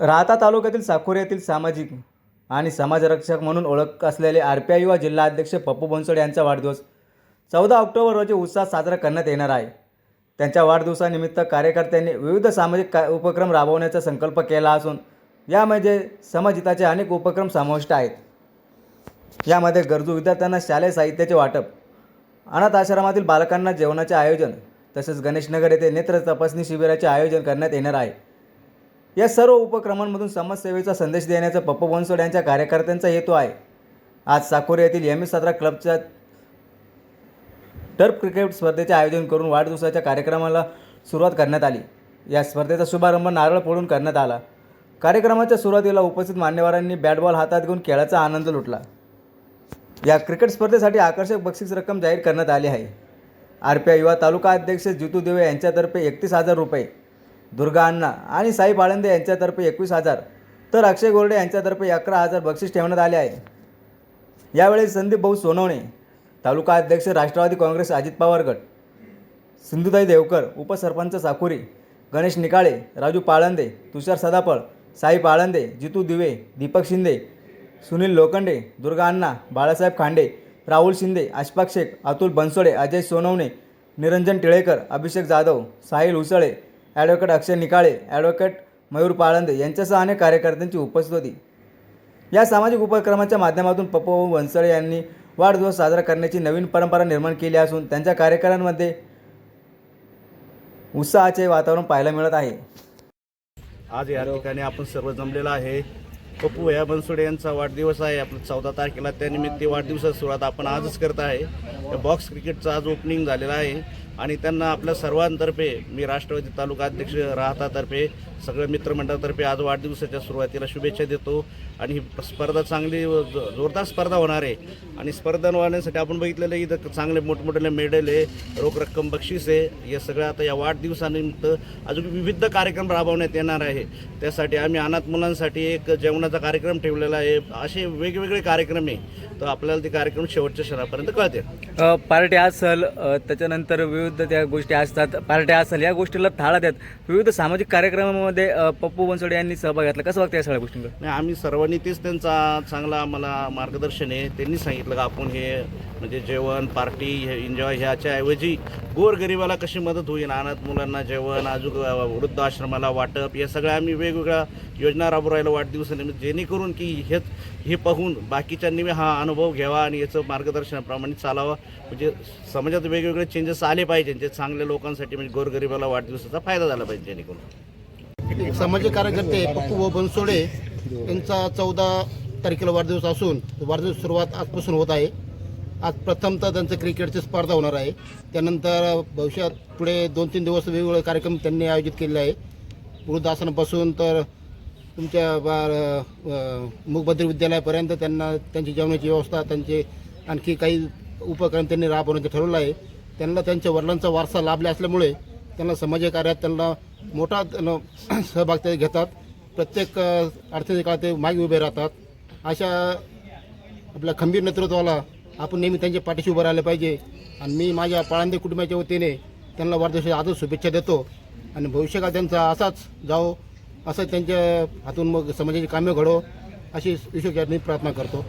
राहता तालुक्यातील साखोरे येथील सामाजिक आणि समाजरक्षक म्हणून ओळख असलेले आर पी आय युवा जिल्हा अध्यक्ष पप्पू बनसोडे यांचा वाढदिवस चौदा ऑक्टोबर रोजी उत्साहात साजरा करण्यात येणार आहे. त्यांच्या वाढदिवसानिमित्त कार्यकर्त्यांनी विविध सामाजिक का उपक्रम राबवण्याचा संकल्प केला असून यामध्ये समाजहिताचे अनेक उपक्रम समाविष्ट आहेत. यामध्ये गरजू विद्यार्थ्यांना शालेय साहित्याचे वाटप अनाथ आश्रमातील बालकांना जेवणाचे आयोजन तसेच गणेशनगर येथे नेत्र तपासणी शिबिराचे आयोजन करण्यात येणार आहे. या सर्व उपक्रमांमधून समाजसेवेचा संदेश देण्याचा पप्पा बनसोड यांच्या कार्यकर्त्यांचा हेतू आहे. आज साकोरे येथील एम एस सतरा क्लबच्या टर्फ क्रिकेट स्पर्धेचे आयोजन करून वाढदिवसाच्या कार्यक्रमाला सुरुवात करण्यात आली. या स्पर्धेचा शुभारंभ नारळ फोडून करण्यात आला. कार्यक्रमाच्या सुरुवातीला उपस्थित मान्यवरांनी बॅट बॉल हातात घेऊन खेळाचा आनंद लुटला. या क्रिकेट स्पर्धेसाठी आकर्षक बक्षीस रक्कम जाहीर करण्यात आली आहे. आर पी आय युवा तालुका अध्यक्ष जितू देवे यांच्यातर्फे एकतीस हजार रुपये दुर्गा अण्णा आणि साई बाळंदे यांच्यातर्फे एकवीस हजार तर अक्षय गोरडे यांच्यातर्फे अकरा हजार बक्षीस ठेवण्यात आले आहे. यावेळी संदीप भाऊ सोनवणे तालुका अध्यक्ष राष्ट्रवादी काँग्रेस अजित पवार गट सिंधुताई देवकर उपसरपंच साकुरी गणेश निकाळे राजू पाळंदे तुषार सदापळ साई पाळंदे जितू दिवे दीपक शिंदे सुनील लोखंडे दुर्गा अण्णा बाळासाहेब खांडे राहुल शिंदे अशफाक शेख अतुल बनसोडे अजय सोनवणे निरंजन टिळेकर अभिषेक जाधव साहिल उसळे ॲडव्होकेट अक्षय निकाळे ॲडव्होकेट मयूर पाळंदे यांच्यासह अनेक कार्यकर्त्यांची उपस्थित होती. या सामाजिक उपक्रमाच्या माध्यमातून पप्पू वंसळे यांनी वाढदिवस साजरा करण्याची नवीन परंपरा निर्माण केली असून त्यांच्या कार्यक्रमांमध्ये उत्साहाचे वातावरण पाहायला मिळत आहे. आज या ठिकाणी आपण सर्व जमलेलं आहे. पप्पू भैया बनसोडे यांचा वाढदिवस आहे. आपला चौदा तारखेला त्यानिमित्त वाढदिवसाची सुरुवात आपण आजच करत आहे. बॉक्स क्रिकेटचं आज ओपनिंग झालेलं आहे. आणि त्यांना आपल्या सर्वांतर्फे मी राष्ट्रवादी तालुका अध्यक्ष राहतातर्फे सगळ्या मित्रमंडळातर्फे आज वाढदिवसाच्या सुरुवातीला शुभेच्छा देतो. आणि ही स्पर्धा चांगली जो- जोरदार स्पर्धा होणार आहे. आणि स्पर्धा होण्यासाठी आपण बघितलेलं आहे इथं चांगले मोठमोठे मेडल आहे रोख रक्कम बक्षीस आहे. हे सगळं आता या वाढदिवसानिमित्त अजून विविध कार्यक्रम राबवण्यात येणार आहे. त्यासाठी आम्ही अनाथ मुलांसाठी एक जेवणाचा कार्यक्रम ठेवलेला आहे. असे वेगवेगळे कार्यक्रम आहे. तर आपल्याला ते कार्यक्रम शेवटच्या क्षणापर्यंत कळते पार्ट्या असल त्याच्यानंतर विविध त्या गोष्टी असतात. पार्ट्या असल या गोष्टीला थाळा देत विविध सामाजिक कार्यक्रमामध्ये पप्पू बनसोडे यांनी सहभाग घेतला. कसं वाटतं या सगळ्या गोष्टींकडे नाही आम्ही सर्वांनी तेच त्यांचा चांगला आम्हाला मार्गदर्शन आहे. त्यांनी सांगितलं का आपण हे म्हणजे जेवण पार्टी हे एन्जॉय ह्याच्या ऐवजी गोरगरिबाला कशी मदत होईल? अनाथ मुलांना जेवण अजून वृद्ध आश्रमाला वाटप या सगळ्या आम्ही वेगवेगळ्या योजना राबवायला वाढदिवसानिमित्त जेणेकरून की हेच हे पाहून बाकीच्यांनी हा अनुभव घ्यावा आणि याचं मार्गदर्शनाप्रमाणे चालावा. म्हणजे समाजात वेगवेगळे चेंजेस आले पाहिजे जे चांगल्या लोकांसाठी म्हणजे गोरगरिबाला वाढदिवसाचा फायदा झाला पाहिजे जेणेकरून. एक सामाजिक कार्यकर्ते पप्पू व बनसोडे यांचा चौदा तारखेला वाढदिवस असून वाढदिवस सुरुवात आजपासून होत आहे. आज प्रथमतः त्यांचं क्रिकेटची स्पर्धा होणार आहे. त्यानंतर भविष्यात पुढे दोन तीन दिवस वेगवेगळे कार्यक्रम त्यांनी आयोजित केलेले आहे. वृद्धासनापासून तर तुमच्या बा मुखभद्री विद्यालयापर्यंत त्यांना त्यांची जेवणाची व्यवस्था त्यांचे आणखी काही उपक्रम त्यांनी राबवण्याचं ठरवलं आहे. त्यांना त्यांच्या वडिलांचा वारसा लाभला असल्यामुळे त्यांना समाज कार्यात त्यांना मोठा त्यांना सहभाग ते घेतात. प्रत्येक अडचणी काळात ते मागे उभे राहतात. अशा आपल्या खंबीर नेतृत्वाला आपण नेहमी त्यांच्या पाठीशी उभं राहिलं पाहिजे. आणि मी माझ्या पाळंदे कुटुंबाच्या वतीने त्यांना वाढदिवसाच्या आजच शुभेच्छा देतो. आणि भविष्यकाळ त्यांचा असाच जाओ असं त्यांच्या हातून मग समाजाची कामे घडो अशी ईश्वरचरणी प्रार्थना करतो.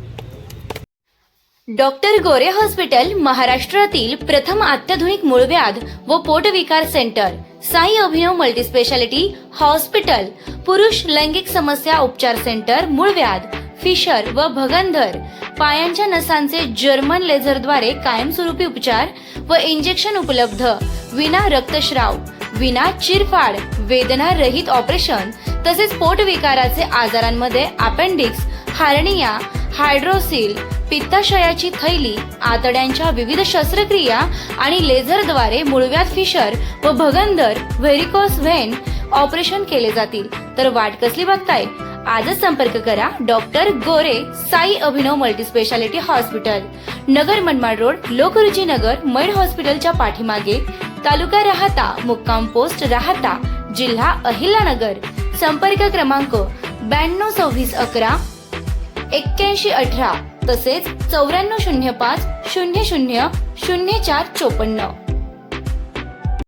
डॉक्टर गोरे हॉस्पिटल महाराष्ट्रातील प्रथम अत्याधुनिक मूळव्याध व पोटविकार centre. Sai Abhinav multispeciality hospital. पुरुष लैंगिक समस्या उपचार सेंटर मूळव्याध. फिशर व भगंधर. पायांच्या नसांचे जर्मन लेझरद्वारे कायमस्वरूपी उपचार व इंजेक्शन उपलब्ध. विना रक्तस्राव विना चिरफाड वेदना रहित ऑपरेशन तसेच पोटविकाराचे आजारांमध्ये अपेंडिक्स हार्निया हायड्रोसिल पित्ताशयाची थैली आतड्यांच्या विविध शस्त्रक्रिया आणि लेझरद्वारे मुळव्यात फिशर व भगंदर व्हेरिकोस व्हेन ऑपरेशन केले जातील. तर वाट कसली बघताय? आजच संपर्क करा doctor Gore Sai Abhinav multispeciality hospital. Nagar Manmad road Lokruchi नगर मैड हॉस्पिटलच्या पाठीमागे. तालुका राहता मुक्काम पोस्ट राहता जिल्हा अहिल्यानगर. संपर्क क्रमांक ब्याण्णव सव्वीस अकरा एक्क्याऐंशी अठरा तसेच चौऱ्याण्णव शून्य पाच शून्य शून्य शून्य चार चोपन्न.